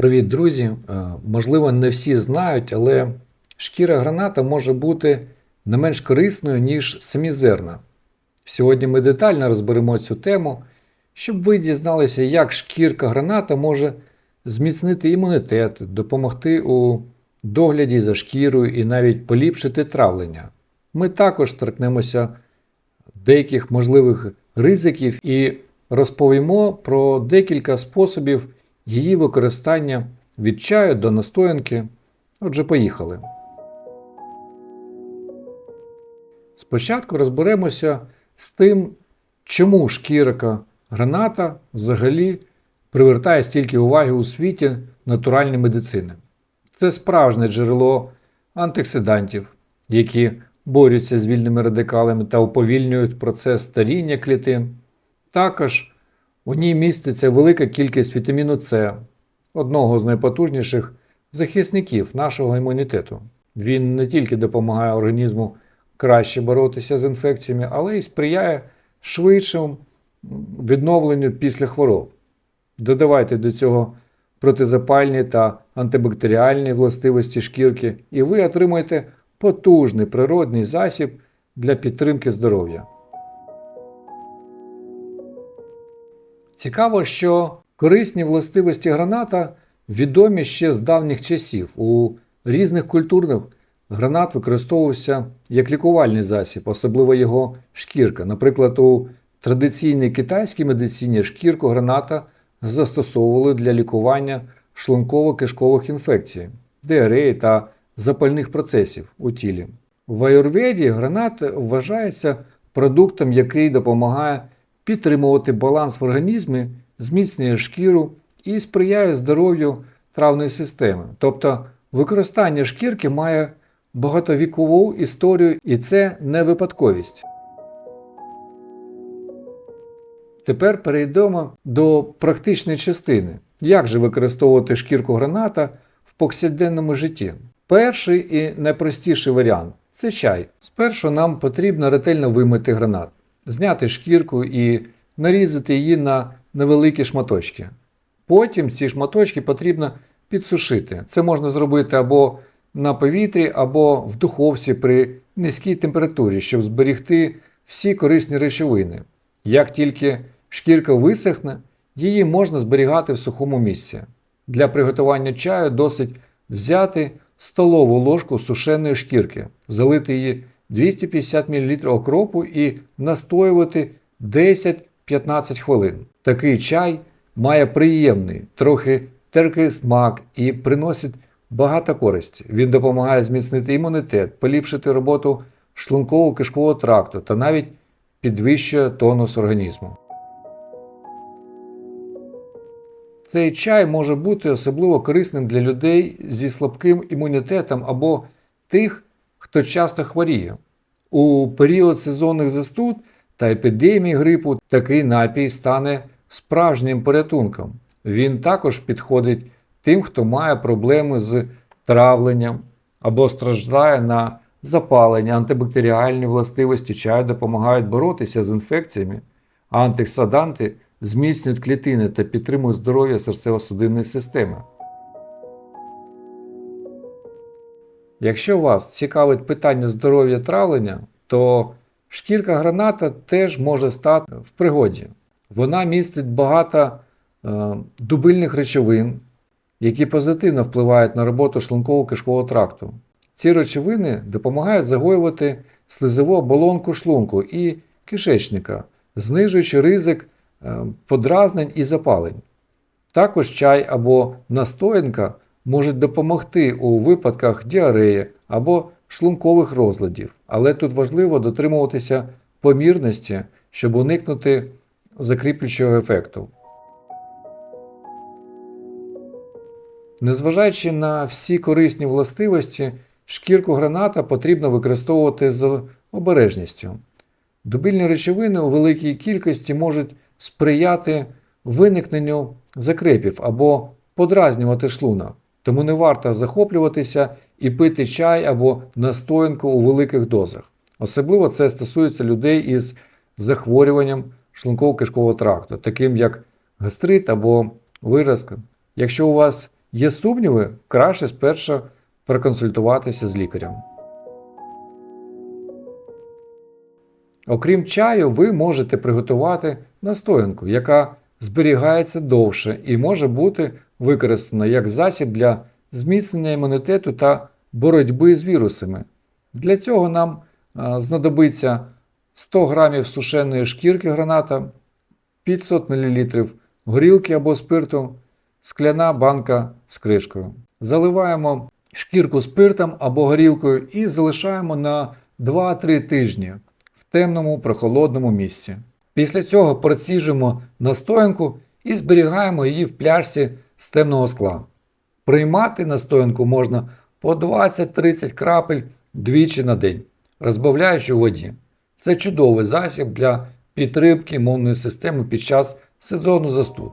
Привіт, друзі! Е, Можливо, не всі знають, але шкіра граната може бути не менш корисною, ніж самі зерна. Сьогодні ми детально розберемо цю тему, щоб ви дізналися, як шкірка граната може зміцнити імунітет, допомогти у догляді за шкірою і навіть поліпшити травлення. Ми також торкнемося деяких можливих ризиків і розповімо про декілька способів її використання від чаю до настоянки. Отже, поїхали. Спочатку розберемося з тим, чому шкірка граната взагалі привертає стільки уваги у світі натуральної медицини. Це справжнє джерело антиоксидантів, які борються з вільними радикалами та уповільнюють процес старіння клітин. Також у ній міститься велика кількість вітаміну С, одного з найпотужніших захисників нашого імунітету. Він не тільки допомагає організму краще боротися з інфекціями, але й сприяє швидшому відновленню після хвороб. Додавайте до цього протизапальні та антибактеріальні властивості шкірки, і ви отримаєте потужний природний засіб для підтримки здоров'я. Цікаво, що корисні властивості граната відомі ще з давніх часів. У різних культурах гранат використовувався як лікувальний засіб, особливо його шкірка. Наприклад, у традиційній китайській медицині шкірку граната застосовували для лікування шлунково-кишкових інфекцій, діареї та запальних процесів у тілі. В аюрведі гранат вважається продуктом, який допомагає підтримувати баланс в організмі, зміцнює шкіру і сприяє здоров'ю травної системи. Тобто використання шкірки має багатовікову історію, і це не випадковість. Тепер перейдемо до практичної частини. Як же використовувати шкірку граната в повсякденному житті? Перший і найпростіший варіант це чай. Спершу нам потрібно ретельно вимити гранат, зняти шкірку і нарізати її на невеликі шматочки. Потім ці шматочки потрібно підсушити. Це можна зробити або на повітрі, або в духовці при низькій температурі, щоб зберігти всі корисні речовини. Як тільки шкірка висохне, її можна зберігати в сухому місці. Для приготування чаю досить взяти столову ложку сушеної шкірки, залити її 250 мл окропу і настоювати 10-15 хвилин. Такий чай має приємний, трохи терпкий смак і приносить багато користі. Він допомагає зміцнити імунітет, поліпшити роботу шлунково-кишкового тракту та навіть підвищує тонус організму. Цей чай може бути особливо корисним для людей зі слабким імунітетом або тих, хто часто хворіє. У період сезонних застуд та епідемії грипу такий напій стане справжнім порятунком. Він також підходить тим, хто має проблеми з травленням або страждає на запалення, антибактеріальні властивості чаю допомагають боротися з інфекціями, а антиоксиданти зміцнюють клітини та підтримують здоров'я серцево-судинної системи. Якщо вас цікавить питання здоров'я травлення, то шкірка граната теж може стати в пригоді. Вона містить багато е, дубильних речовин, які позитивно впливають на роботу шлунково-кишкового тракту. Ці речовини допомагають загоювати слизову оболонку шлунку і кишечника, знижуючи ризик е, подразнень і запалень. Також чай або настоянка можуть допомогти у випадках діареї або шлункових розладів, але тут важливо дотримуватися помірності, щоб уникнути закріплюючого ефекту. Незважаючи на всі корисні властивості, шкірку граната потрібно використовувати з обережністю. Дубільні речовини у великій кількості можуть сприяти виникненню закрепів або подразнювати шлунок, тому не варто захоплюватися і пити чай або настоянку у великих дозах. Особливо це стосується людей із захворюванням шлунково-кишкового тракту, таким як гастрит або виразка. Якщо у вас є сумніви, краще спершу проконсультуватися з лікарем. Окрім чаю, ви можете приготувати настоянку, яка зберігається довше і може бути використана як засіб для зміцнення імунітету та боротьби з вірусами. Для цього нам знадобиться 100 г сушеної шкірки граната, 500 мл горілки або спирту, скляна банка з кришкою. Заливаємо шкірку спиртом або горілкою і залишаємо на 2-3 тижні в темному прохолодному місці. Після цього проціжуємо настоянку і зберігаємо її в пляшці з темного скла. Приймати настоянку можна по 20-30 крапель двічі на день, розбавляючи у воді. Це чудовий засіб для підтримки імунної системи під час сезону застуд.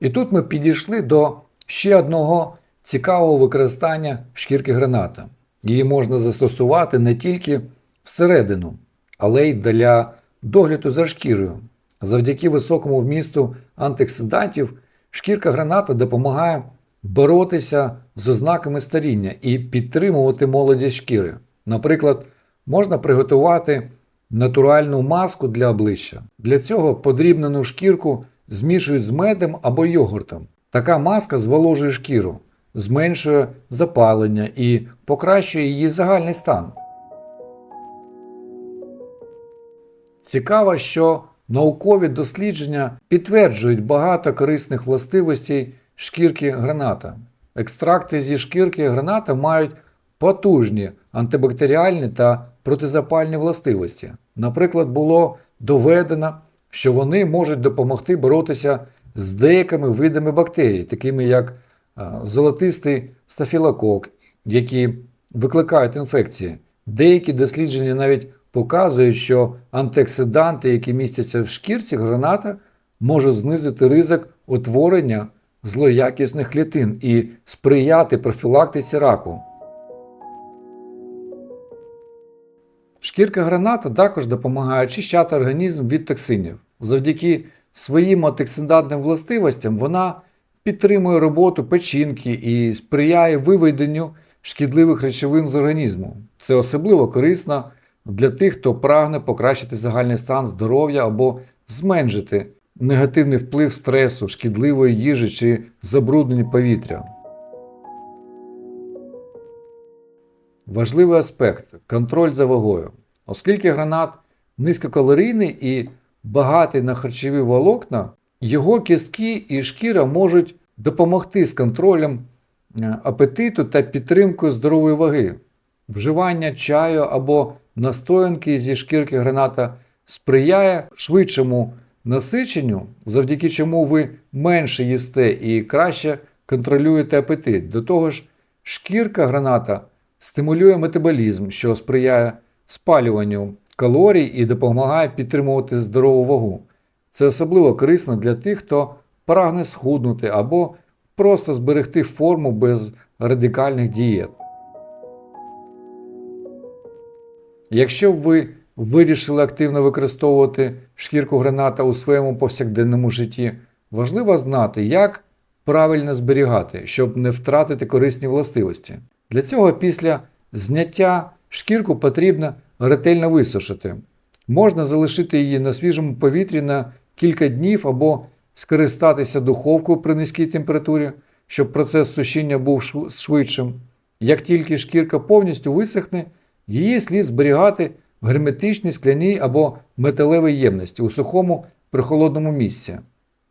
І тут ми підійшли до ще одного цікавого використання шкірки граната. Її можна застосувати не тільки всередину, але й для догляду за шкірою. Завдяки високому вмісту антиоксидантів шкірка граната допомагає боротися з ознаками старіння і підтримувати молодість шкіри. Наприклад, можна приготувати натуральну маску для обличчя. Для цього подрібнену шкірку змішують з медом або йогуртом. Така маска зволожує шкіру, зменшує запалення і покращує її загальний стан. Цікаво, що наукові дослідження підтверджують багато корисних властивостей шкірки граната. Екстракти зі шкірки граната мають потужні антибактеріальні та протизапальні властивості. Наприклад, було доведено, що вони можуть допомогти боротися з деякими видами бактерій, такими як золотистий стафілокок, які викликають інфекції. Деякі дослідження навіть показують, що антиоксиданти, які містяться в шкірці граната, можуть знизити ризик утворення злоякісних клітин і сприяти профілактиці раку. Шкірка граната також допомагає очищати організм від токсинів. Завдяки своїм антиоксидантним властивостям вона підтримує роботу печінки і сприяє виведенню шкідливих речовин з організму. Це особливо корисно для тих, хто прагне покращити загальний стан здоров'я або зменшити негативний вплив стресу, шкідливої їжі чи забруднення повітря. Важливий аспект контроль за вагою. Оскільки гранат низькокалорійний і багатий на харчові волокна, його кістки і шкіра можуть допомогти з контролем е, апетиту та підтримкою здорової ваги. Вживання чаю або настоянки зі шкірки граната сприяє швидшому насиченню, завдяки чому ви менше їсте і краще контролюєте апетит. До того ж, шкірка граната стимулює метаболізм, що сприяє спалюванню калорій і допомагає підтримувати здорову вагу. Це особливо корисно для тих, хто прагне схуднути або просто зберегти форму без радикальних дієт. Якщо ви вирішили активно використовувати шкірку граната у своєму повсякденному житті, важливо знати, як правильно зберігати, щоб не втратити корисні властивості. Для цього після зняття шкірку потрібно ретельно висушити. Можна залишити її на свіжому повітрі на кілька днів або скористатися духовкою при низькій температурі, щоб процес сушіння був швидшим. Як тільки шкірка повністю висохне, її слід зберігати в герметичній скляній або металевій ємності у сухому прохолодному місці.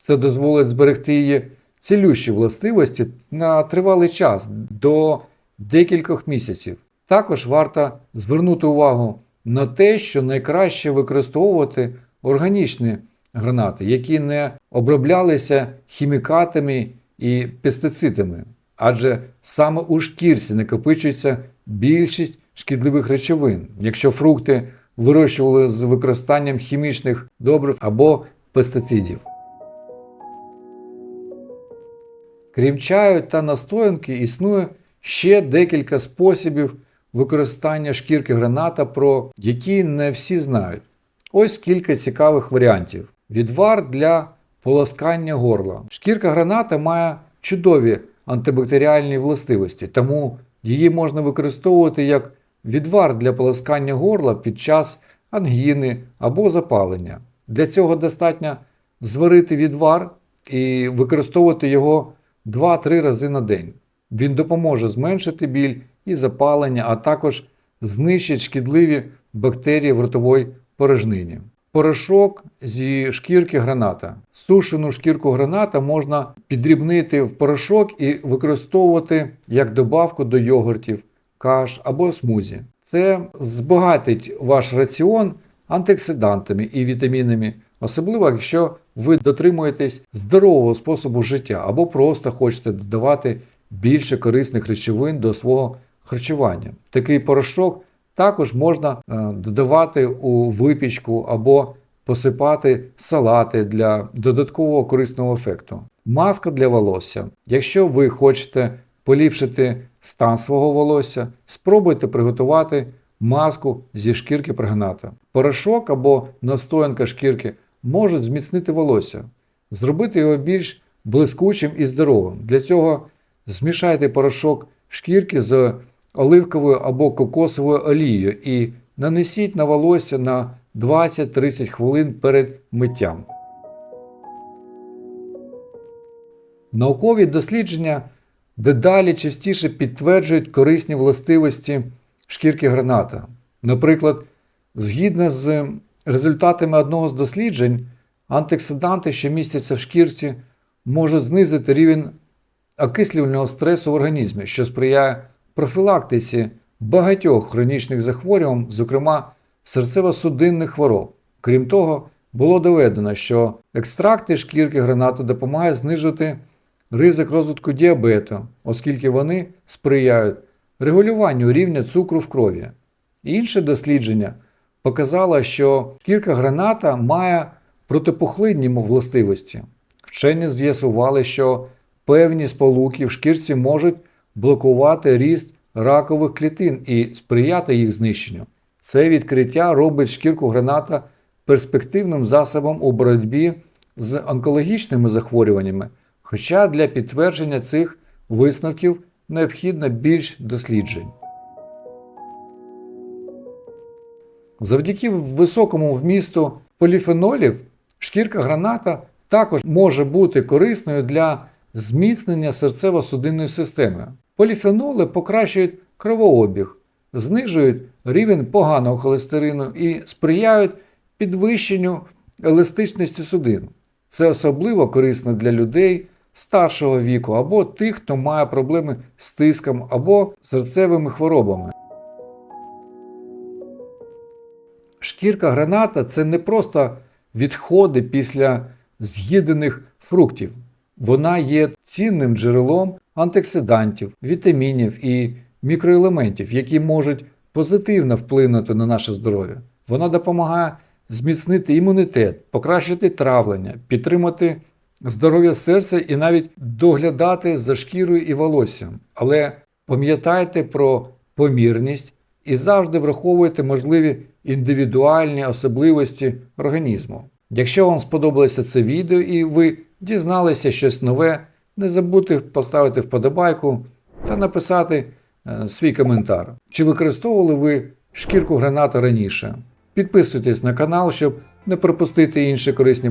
Це дозволить зберегти її цілющі властивості на тривалий час до декількох місяців. Також варто звернути увагу на те, що найкраще використовувати органічні гранати, які не оброблялися хімікатами і пестицидами, адже саме у шкірці накопичується більшість шкідливих речовин, якщо фрукти вирощували з використанням хімічних добрив або пестицидів. Крім чаю та настоянки, існує ще декілька способів використання шкірки граната, про які не всі знають. Ось кілька цікавих варіантів. Відвар для полоскання горла. Шкірка граната має чудові антибактеріальні властивості, тому її можна використовувати як відвар для полоскання горла під час ангіни або запалення. Для цього достатньо зварити відвар і використовувати його 2-3 рази на день. Він допоможе зменшити біль і запалення, а також знищить шкідливі бактерії в ротовій порожнині. Порошок зі шкірки граната. Сушену шкірку граната можна піддрібнити в порошок і використовувати як добавку до йогуртів, каш або смузі. Це збагатить ваш раціон антиоксидантами і вітамінами, особливо якщо ви дотримуєтесь здорового способу життя або просто хочете додавати більше корисних речовин до свого харчування. Такий порошок також можна е, додавати у випічку або посипати салати для додаткового корисного ефекту. Маска для волосся. Якщо ви хочете поліпшити стан свого волосся, спробуйте приготувати маску зі шкірки прогната. Порошок або настоянка шкірки можуть зміцнити волосся, зробити його більш блискучим і здоровим. Для цього змішайте порошок шкірки з оливковою або кокосовою олією і нанесіть на волосся на 20-30 хвилин перед миттям. Наукові дослідження дедалі частіше підтверджують корисні властивості шкірки граната. Наприклад, згідно з результатами одного з досліджень, антиоксиданти, що містяться в шкірці, можуть знизити рівень окислювального стресу в організмі, що сприяє профілактиці багатьох хронічних захворювань, зокрема серцево-судинних хвороб. Крім того, було доведено, що екстракти шкірки гранату допомагають знижити ризик розвитку діабету, оскільки вони сприяють регулюванню рівня цукру в крові. Інше дослідження показало, що шкірка граната має протипухлинні властивості. Вчені з'ясували, що певні сполуки в шкірці можуть блокувати ріст ракових клітин і сприяти їх знищенню. Це відкриття робить шкірку граната перспективним засобом у боротьбі з онкологічними захворюваннями, хоча для підтвердження цих висновків необхідно більш досліджень. Завдяки високому вмісту поліфенолів шкірка граната також може бути корисною для зміцнення серцево-судинної системи. Поліфеноли покращують кровообіг, знижують рівень поганого холестерину і сприяють підвищенню еластичності судин. Це особливо корисно для людей старшого віку або тих, хто має проблеми з тиском або серцевими хворобами. Шкірка граната це не просто відходи після з'їдених фруктів. Вона є цінним джерелом антиоксидантів, вітамінів і мікроелементів, які можуть позитивно вплинути на наше здоров'я. Вона допомагає зміцнити імунітет, покращити травлення, підтримати здоров'я серця і навіть доглядати за шкірою і волоссям. Але пам'ятайте про помірність і завжди враховуйте можливі індивідуальні особливості організму. Якщо вам сподобалося це відео і ви дізналися щось нове, не забудьте поставити вподобайку та написати е, свій коментар. Чи використовували ви шкірку граната раніше? Підписуйтесь на канал, щоб не пропустити інші корисні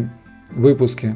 випуски.